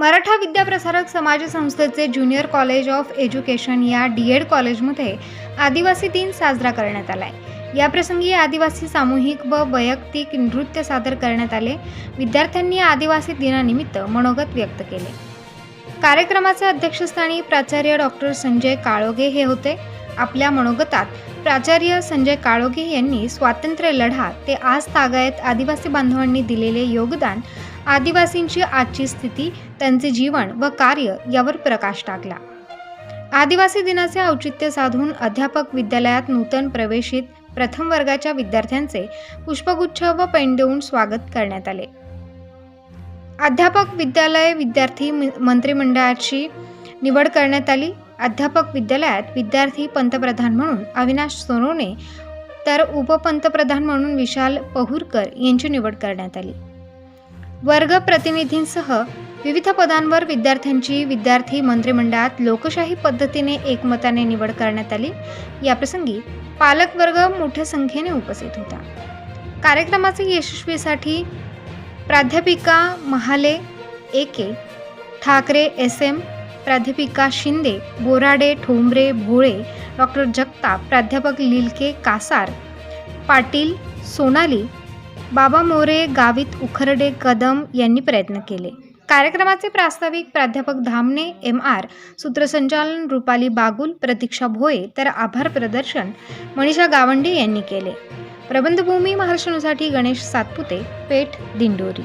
मराठा विद्याप्रसारक समाज संस्थेचे junior college of education या D Ed कॉलेजमध्ये आदिवासी दिन साजरा करण्यात आला आहे याप्रसंगी आदिवासी सामूहिक व वैयक्तिक नृत्य सादर करण्यात आले. विद्यार्थ्यांनी आदिवासी दिनानिमित्त मनोगत व्यक्त केले. कार्यक्रमाचे अध्यक्षस्थानी प्राचार्य डॉक्टर संजय काळोगे हे होते. आपल्या मनोगतात. प्राचार्य संजय काळोगे यांनी स्वातंत्र्य लढा ते आज तागायत आदिवासी बांधवांनी दिलेले योगदान आदिवासींची आजची स्थिती त्यांचे जीवन व कार्य यावर प्रकाश टाकला. आदिवासी दिनाचे औचित्य साधून अध्यापक विद्यालयात नूतन प्रवेशित प्रथम वर्गाच्या विद्यार्थ्यांचे पुष्पगुच्छ व पेन देऊन स्वागत करण्यात आले. अध्यापक विद्यालय विद्यार्थी मंत्रिमंडळाची निवड करण्यात आली. अध्यापक विद्यालयात विद्यार्थी पंतप्रधान म्हणून अविनाश सोनवणे तर उपपंतप्रधान म्हणून विशाल पहुरकर यांची निवड करण्यात आली. वर्ग प्रतिनिधींसह विविध पदांवर विद्यार्थ्यांची विद्यार्थी मंत्रिमंडळात लोकशाही पद्धतीने एकमताने निवड करण्यात आली. याप्रसंगी पालकवर्ग मोठ्या संख्येने उपस्थित होता. कार्यक्रमाचे यशस्वीसाठी प्राध्यापिका महाले एके ठाकरे एस एम प्राध्यापिका शिंदे बोराडे ठोंबरे भोळे डॉक्टर जगताप प्राध्यापक लिलके कासार पाटील सोनाली बाबा मोरे गावित उखरडे कदम यांनी प्रयत्न केले. कार्यक्रमाचे प्रास्ताविक प्राध्यापक धामणे एम आर सूत्रसंचालन रुपाली बागुल प्रतीक्षा भोये तर आभार प्रदर्शन मनीषा गावंडे यांनी केले. प्रबंधभूमी महाराष्ट्रासाठी गणेश सातपुते पेठ दिंडोरी.